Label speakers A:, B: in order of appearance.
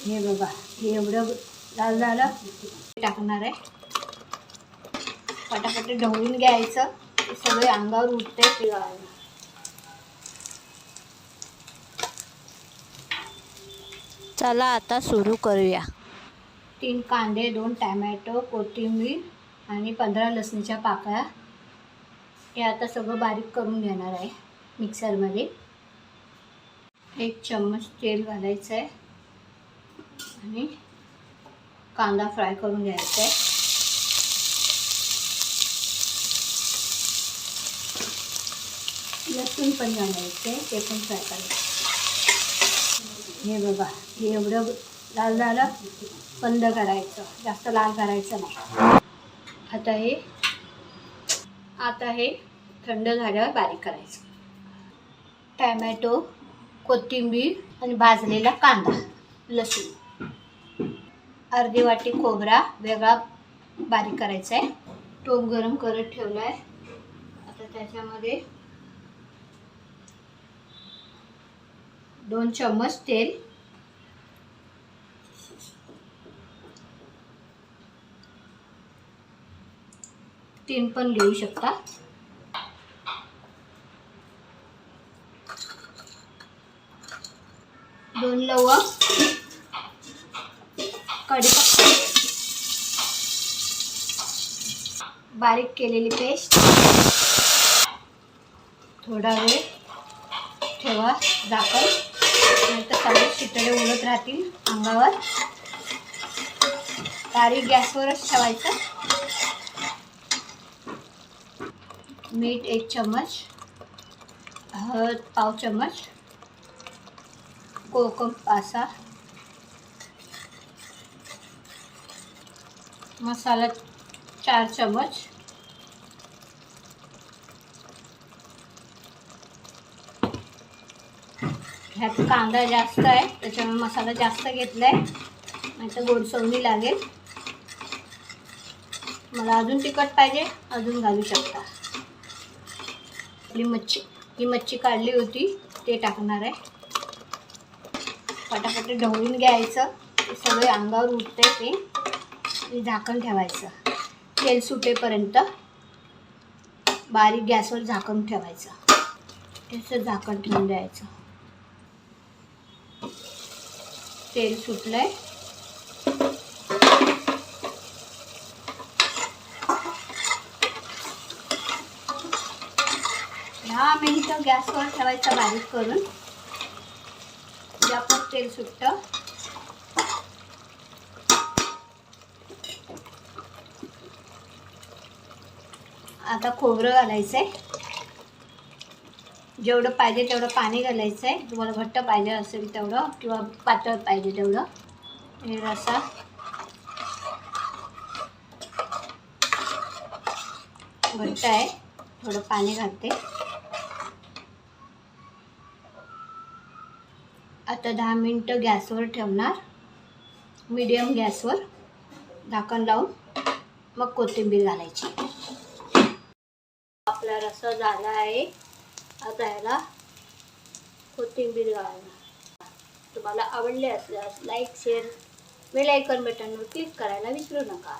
A: हे बघा हे एवढं लाल झालं. टाकणार आहे. पटापट ढवळून घ्यायचं. सगळे अंगावर उठते ते.
B: चला आता सुरू करूया.
A: तीन कांदे दोन टॅमॅटो कोथिंबीर आणि पंधरा लसणीच्या पाकळ्या. हे आता सगळं बारीक करून घेणार आहे मिक्सरमध्ये. एक चम्मच तेल घालायचं आहे. आणि कांदा फ्राय करून घ्यायचा आहे. लसूण पण घालायचे आहे ते पण फ्राय करायचं. हे बघा हे एवढं लाल झालं बंद करायचं. जास्त लाल करायचं नाही. आता हे आता हे थंड झाल्यावर बारीक करायचं. टॅमॅटो कोथिंबीर आणि भाजलेला कांदा लसूण. अर्धी वाटी खोबरा वेगळा बारीक करायचा आहे टोप गरम करत ठेवला आहे आता त्याच्यामध्ये दोन चम्मच तेल. तीन पण घेऊ शकता. दोन लवंग. कढीपत्ता बारीक केलेली पेस्ट. थोडा वेळ ठेवा झाकण. नंतर सगळे शितळे उडत राहतील अंगावर. बारीक गॅसवरच ठेवायचं. मीठ एक चम्मच. हळद पाव चम्मच. कोकम पासा. मसाला चार चम्मच. ह्यात कांदा जास्त आहे त्याच्यामुळे मसाला जास्त घेतला आहे नाहीतर गोडसवणी लागेल. मला अजून तिखट पाहिजे अजून घालू शकता. आपली मच्छी ही मच्छी काढली होती ते टाकणार आहे. पटापट ढवळून घ्यायचं. सगळे अंगावर उठते ते. आणि झाकण ठेवायचं. तेल सुटेपर्यंत बारीक गॅसवर झाकण ठेवायचं. त्याचं झाकण ठेवून द्यायचं. तेल सुटलंय. दहा मिनिटं गॅसवर ठेवायचं बारीक करून. ज्या तेल सुटतं. आता खोबरं घालायचं आहे जेवढं पाहिजे तेवढं पाणी घालायचं आहे तुम्हाला घट्ट पाहिजे असेल तेवढं किंवा पातळ पाहिजे तेवढं. हे रसा. घट्ट आहे. थोडं पाणी घालते. आता दहा मिनटं गॅसवर ठेवणार. मीडियम गॅसवर झाकण लावून मग कोथिंबीर घालायची. आपला रस्सा झाला आहे. आता ह्याला कोथिंबीर घालणार. तुम्हाला आवडले असल्यास लाईक शेअर बेल आयकॉन बटनवर क्लिक करायला विसरू नका.